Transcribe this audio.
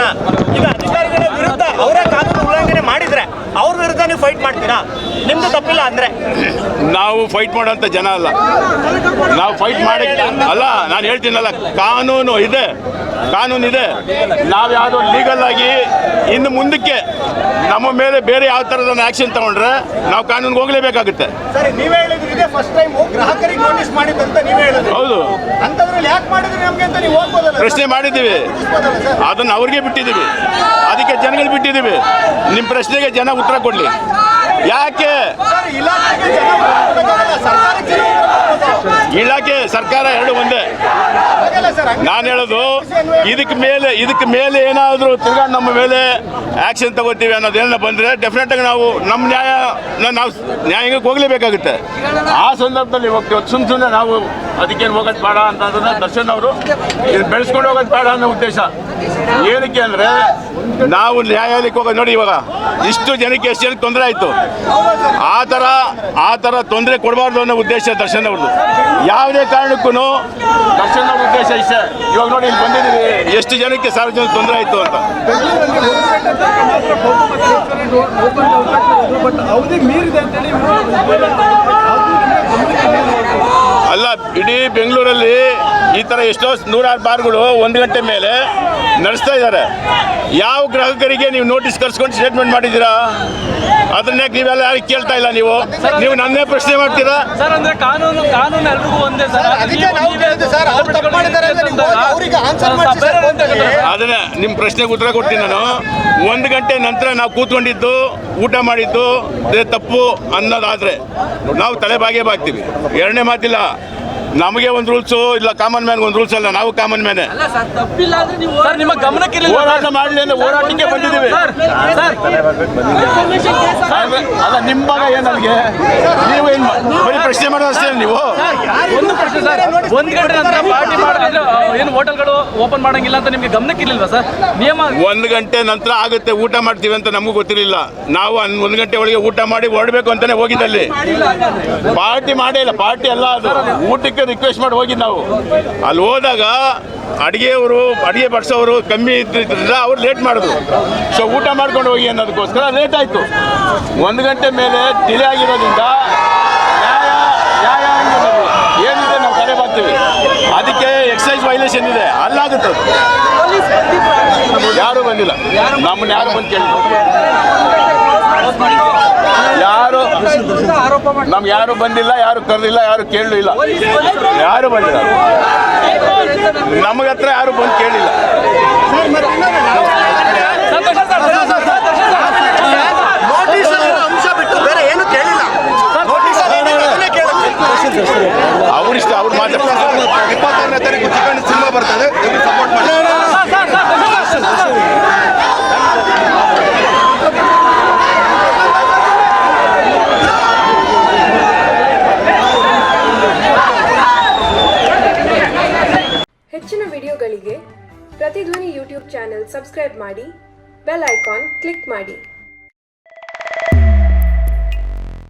ಮಾಡ್ತೀರಾ? ಈಗ ಅಧಿಕಾರಿಗಳ ವಿರುದ್ಧ ಅವರೇ ಕಾನೂನು ಉಲ್ಲಂಘನೆ ಮಾಡಿದ್ರೆ ಅವ್ರ ವಿರುದ್ಧ ನೀವು ಫೈಟ್ ಮಾಡ್ತೀರಾ? ನಿಮ್ದು ತಪ್ಪಿಲ್ಲ ಅಂದ್ರೆ? ನಾವು ಫೈಟ್ ಮಾಡೋಂಥ ಜನ ಅಲ್ಲ. ನಾವು ಫೈಟ್ ಮಾಡಿ ಅಲ್ಲ ನಾನು ಹೇಳ್ತೀನಲ್ಲ ಕಾನೂನು ಇದೆ. ಕಾನೂನು ಇದೆ. ನಾವು ಯಾವುದೋ ಲೀಗಲ್ ಆಗಿ ಇನ್ನು ಮುಂದಕ್ಕೆ ನಮ್ಮ ಮೇಲೆ ಬೇರೆ ಯಾವ ಥರದ ಆಕ್ಷನ್ ತಗೊಂಡ್ರೆ ನಾವು ಕಾನೂನಿಗೆ ಹೋಗಲೇಬೇಕಾಗುತ್ತೆ. ಫಸ್ಟ್ ಟೈಮ್ ಗ್ರಾಹಕರಿಗೆ ನೋಟಿಸ್ ಮಾಡಿದಂತ ನೀವೇ ಹೇಳಿದ್ರಿ. ಹೌದು. ಅಂತದ್ರಲ್ಲಿ ಯಾಕೆ ಮಾಡಿದ್ರಿ ನಮಗೆ ಅಂತ ನೀವು ಹೋಗ್ಬೋದಲ್ಲ ಪ್ರಶ್ನೆ ಮಾಡಿದ್ದೀವಿ. ಅದನ್ನ ಅವ್ರಿಗೆ ಬಿಟ್ಟಿದ್ದೀವಿ. ಅದಕ್ಕೆ ಜನಗಳು ಬಿಟ್ಟಿದ್ದೀವಿ. ನಿಮ್ಮ ಪ್ರಶ್ನೆಗೆ ಜನ ಉತ್ತರ ಕೊಡಲಿ. ಯಾಕೆ? ಇಲಾಖೆ ಸರ್ಕಾರ ಎರಡು ಒಂದೇ. ನಾನು ಹೇಳೋದು ಇದಕ್ಕೆ ಮೇಲೆ ಇದಕ್ಕೆ ಮೇಲೆ ಏನಾದರೂ ತಿರ್ಗಾ ನಮ್ಮ ಮೇಲೆ ಆ್ಯಕ್ಷನ್ ತಗೋತೀವಿ ಅನ್ನೋದೇನ ಬಂದರೆ ಡೆಫಿನೆಟಾಗಿ ನಾವು ನಮ್ಮ ನ್ಯಾಯ ನಾವು ನ್ಯಾಯಾಂಗಕ್ಕೆ ಹೋಗಲೇಬೇಕಾಗುತ್ತೆ. ಆ ಸಂದರ್ಭದಲ್ಲಿ ಹೋಗ್ತೀವಿ. ಸುಮ್ಮ ಸುಮ್ಮನೆ ನಾವು ಅದಕ್ಕೇನು ಹೋಗೋದು ಬೇಡ ಅಂತಂದ್ರೆ ದರ್ಶನ್ ಅವರು ಇದು ಬೆಳೆಸ್ಕೊಂಡು ಹೋಗೋದು ಬೇಡ ಅನ್ನೋ ಉದ್ದೇಶ. ಏನಕ್ಕೆ ಅಂದರೆ ನಾವು ನ್ಯಾಯಾಲಯಕ್ಕೆ ಹೋಗೋದು ನೋಡಿ ಇವಾಗ. ಇಷ್ಟು ಜನಕ್ಕೆ ಎಷ್ಟು ಜನಕ್ಕೆ ತೊಂದರೆ ಆಯಿತು. ಆ ಥರ ಆ ಥರ ತೊಂದರೆ ಕೊಡಬಾರ್ದು ಅನ್ನೋ ಉದ್ದೇಶ ದರ್ಶನ್ ಅವ್ರದ್ದು. ಯಾವುದೇ ಕಾರಣಕ್ಕೂ ದರ್ಶನ್ ಅವ್ರ ಉದ್ದೇಶ ಇಷ್ಟೇ. ಇವಾಗ ನೋಡಿ ಇಲ್ಲಿ ಬಂದಿದ್ದೀವಿ ಎಷ್ಟು ಜನಕ್ಕೆ ಸಾರ್ವಜನಿಕ ತೊಂದರೆ ಆಯಿತು ಅಂತ. ಅಲ್ಲ, ಇಡೀ ಬೆಂಗಳೂರಲ್ಲಿ ಈ ಥರ ಎಷ್ಟೋ ನೂರಾರು ಬಾರ್ಗಳು ಒಂದು ಗಂಟೆ ಮೇಲೆ ನಡೆಸ್ತಾ ಇದ್ದಾರೆ. ಯಾವ ಗ್ರಾಹಕರಿಗೆ ನೀವು ನೋಟಿಸ್ ಕರ್ಸ್ಕೊಂಡು ಸ್ಟೇಟ್ಮೆಂಟ್ ಮಾಡಿದ್ದೀರಾ? ಅದನ್ನೇ ನೀವೆಲ್ಲ ಯಾರಿಗೆ ಕೇಳ್ತಾ ಇಲ್ಲ ನೀವು? ನೀವು ನನ್ನೇ ಪ್ರಶ್ನೆ ಮಾಡ್ತೀರಾ? ಸರ್ ಅಂದ್ರೆ ಕಾನೂನು ಕಾನೂನು ಎಲ್ರಿಗೂ ಒಂದೇ ಸರ್. ಅದನ್ನ ನಿಮ್ಮ ಪ್ರಶ್ನೆಗೆ ಉತ್ತರ ಕೊಡ್ತೀನಿ ನಾನು. ಒಂದು ಗಂಟೆ ನಂತರ ನಾವು ಕೂತ್ಕೊಂಡಿದ್ದು ಊಟ ಮಾಡಿದ್ದು ಅದೇ ತಪ್ಪು ಅನ್ನೋದಾದ್ರೆ ನಾವು ತಲೆ ಬಾಗೇ ಬಾಗ್ತೀವಿ. ಎರಡನೇ ಮಾತಿಲ್ಲ. ನಮಗೆ ಒಂದು ರೂಲ್ಸು ಇಲ್ಲ ಕಾಮನ್ ಮ್ಯಾನ್ ಒಂದು ರೂಲ್ಸ್ ಅಲ್ಲ ನಾವು ಕಾಮನ್ ಮ್ಯಾನೆ ಅಲ್ಲ ಸರ್ ತಪ್ಪಿಲ್ಲ ಅಂದ್ರೆ ನೀವು ಸರ್ ನಿಮ್ಮ ಗಮನಕ್ಕೆ ಹೋರಾಟ ಮಾಡಲಿ ಅಂದ್ರೆ ಹೋರಾಟಕ್ಕೆ ಬಂದಿದ್ದೀವಿ. ಅಲ್ಲ- ನಿಮ್ಮ ಏನು ನಮಗೆ? ನೀವು ಏನು ಬರೀ ಪ್ರಶ್ನೆ ಮಾಡೋದು ಅಷ್ಟೇ ನೀವು? ಒಂದು ಪ್ರಶ್ನೆ ಸರ್ ಒಂದ್ ಗಂಟೆ ನಂತರ ಪಾರ್ಟಿ ಮಾಡಿದ್ರೆ ಏನು ಹೋಟೆಲ್ಗಳು ಓಪನ್ ಮಾಡಂಗಿಲ್ಲ ಅಂತ ನಿಮಗೆ ಗಮನಕ್ಕೆ ಇರ್ಲಿಲ್ವಾ ಸರ್? ನಿಯಮ ಒಂದು ಗಂಟೆ ನಂತರ ಆಗುತ್ತೆ ಊಟ ಮಾಡ್ತೀವಿ ಅಂತ ನಮಗೂ ಗೊತ್ತಿರಲಿಲ್ಲ. ನಾವು ಒಂದು ಗಂಟೆ ಒಳಗೆ ಊಟ ಮಾಡಿ ಹೊರಡಬೇಕು ಅಂತಾನೆ ಹೋಗಿದ್ದಲ್ಲಿ ಪಾರ್ಟಿ ಮಾಡೇ ಇಲ್ಲ ಪಾರ್ಟಿ ಅಲ್ಲ ಅದು. ಊಟಕ್ಕೆ ರಿಕ್ವೆಸ್ಟ್ ಮಾಡಿ ಹೋಗಿದ್ದು ನಾವು. ಅಲ್ಲಿ ಹೋದಾಗ ಅಡಿಗೆಯವರು ಅಡಿಗೆ ಬಡಿಸೋರು ಕಮ್ಮಿ ಇದ್ದಿದ್ರಿಂದ ಅವ್ರು ಲೇಟ್ ಮಾಡಿದ್ರು. ಸೊ ಊಟ ಮಾಡ್ಕೊಂಡು ಹೋಗಿ ಅನ್ನೋದಕ್ಕೋಸ್ಕರ ಲೇಟ್ ಆಯಿತು. ಒಂದು ಗಂಟೆ ಮೇಲೆ ಡಿಲೇ ಆಗಿರೋದ್ರಿಂದ ನ್ಯಾಯ ನ್ಯಾಯಾಂಗದಲ್ಲಿ ಏನಿದೆ ನಾವು ಕರೆ ಬರ್ತೀವಿ ಅದಕ್ಕೆ ಎಕ್ಸೈಸ್ ವೈಲೇಷನ್ ಇದೆ ಅದು ಯಾರು ಬಂದಿಲ್ಲ ನಮ್ಮನ್ನ ಯಾರು ಬಂದು ಕೇಳಿ ಯಾರು ನಮ್ಗೆ ಯಾರು ಬಂದಿಲ್ಲ ಯಾರು ಕರೆದಿಲ್ಲ ಯಾರು ಕೇಳಲು ಇಲ್ಲ ಯಾರು ಬಂದಿಲ್ಲ ನಮಗೆ ಹತ್ರ ಯಾರು ಬಂದು ಕೇಳಿಲ್ಲ ಅವ್ರಿಷ್ಟ ಅವ್ರು ಮಾತಾಡ್ತಾರೆ ಇಪ್ಪತ್ತಾರನೇ ತಾರೀಕು ಚಿಕನ್ ಸಿನಿಮಾ ಬರ್ತದೆ ಸಪೋರ್ಟ್ ಮಾಡಿ. ಹೆಚ್ಚಿನ ವಿಡಿಯೋಗಳಿಗೆ ಪ್ರತಿಧ್ವನಿ ಯೂಟ್ಯೂಬ್ ಚಾನೆಲ್ ಸಬ್ಸ್ಕ್ರೈಬ್ ಮಾಡಿ ಬೆಲ್ ಐಕಾನ್ ಕ್ಲಿಕ್ ಮಾಡಿ.